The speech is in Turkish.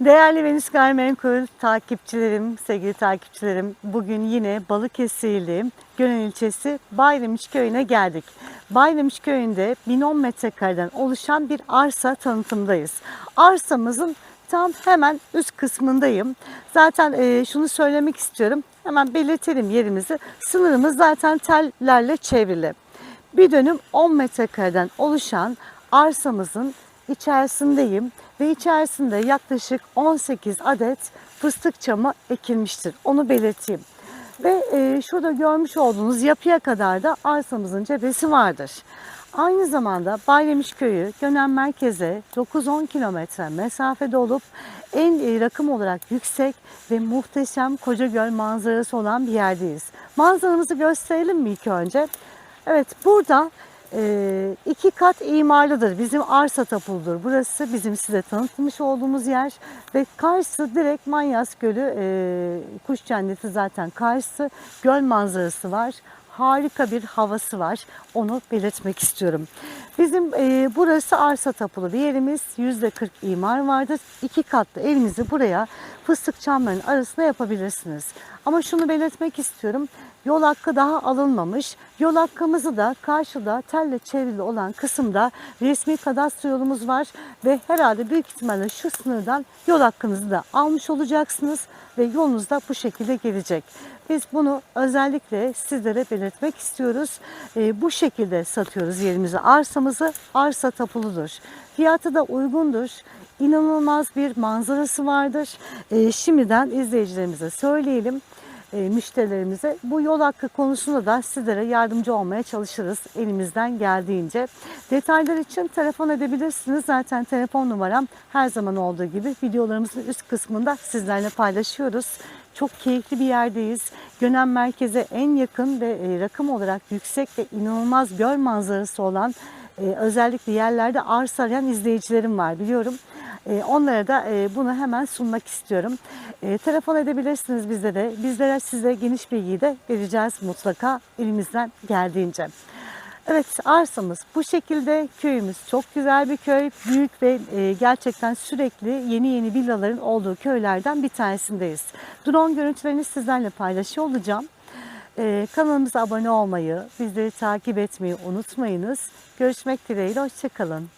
Değerli Venüs Gayrimenkul takipçilerim, sevgili takipçilerim, bugün yine Balıkesirli Gönen ilçesi Bayramış köyüne geldik. Bayramış köyünde 1010 metrekareden oluşan bir arsa tanıtımdayız. Arsamızın tam hemen üst kısmındayım. Zaten e, şunu söylemek istiyorum. Hemen belirtelim yerimizi. Sınırımız zaten tellerle çevrili. Bir dönüm 10 metrekareden oluşan arsamızın içerisindeyim ve içerisinde yaklaşık 18 adet fıstık çamı ekilmiştir. Onu belirteyim. Ve e, şurada görmüş olduğunuz yapıya kadar da arsamızın cephesi vardır. Aynı zamanda Bayramış Köyü Gönen merkeze 9-10 kilometre mesafede olup en e, rakım olarak yüksek ve muhteşem Kocagöl manzarası olan bir yerdeyiz. Manzaramızı gösterelim mi ilk önce? Evet burada e, iki kat imarlıdır. Bizim arsa tapuludur. Burası bizim size tanıtmış olduğumuz yer ve karşısı direkt Manyas Gölü, e, kuş cenneti zaten karşısı. Göl manzarası var. Harika bir havası var. Onu belirtmek istiyorum. Bizim e, burası arsa tapulu bir yerimiz. %40 imar vardır. İki katlı evinizi buraya fıstık çamların arasına yapabilirsiniz. Ama şunu belirtmek istiyorum. Yol hakkı daha alınmamış. Yol hakkımızı da karşıda telle çevrili olan kısımda resmi kadastro yolumuz var ve herhalde büyük ihtimalle şu sınırdan yol hakkınızı da almış olacaksınız ve yolunuz da bu şekilde gelecek. Biz bunu özellikle sizlere belirtmek istiyoruz. Ee, bu şekilde satıyoruz yerimizi. Arsamızı arsa tapuludur. Fiyatı da uygundur. İnanılmaz bir manzarası vardır. Ee, şimdiden izleyicilerimize söyleyelim e, müşterilerimize. Bu yol hakkı konusunda da sizlere yardımcı olmaya çalışırız elimizden geldiğince. Detaylar için telefon edebilirsiniz. Zaten telefon numaram her zaman olduğu gibi videolarımızın üst kısmında sizlerle paylaşıyoruz. Çok keyifli bir yerdeyiz. Gönen merkeze en yakın ve e, rakım olarak yüksek ve inanılmaz göl manzarası olan e, özellikle yerlerde arsa arayan izleyicilerim var biliyorum. E, onlara da e, bunu hemen sunmak istiyorum. E, telefon edebilirsiniz bizlere. Bizlere size geniş bilgiyi de vereceğiz mutlaka elimizden geldiğince. Evet arsamız bu şekilde köyümüz çok güzel bir köy. Büyük ve e, gerçekten sürekli yeni yeni villaların olduğu köylerden bir tanesindeyiz. Drone görüntülerini sizlerle paylaşıyor olacağım. E, kanalımıza abone olmayı, bizleri takip etmeyi unutmayınız. Görüşmek dileğiyle, hoşçakalın.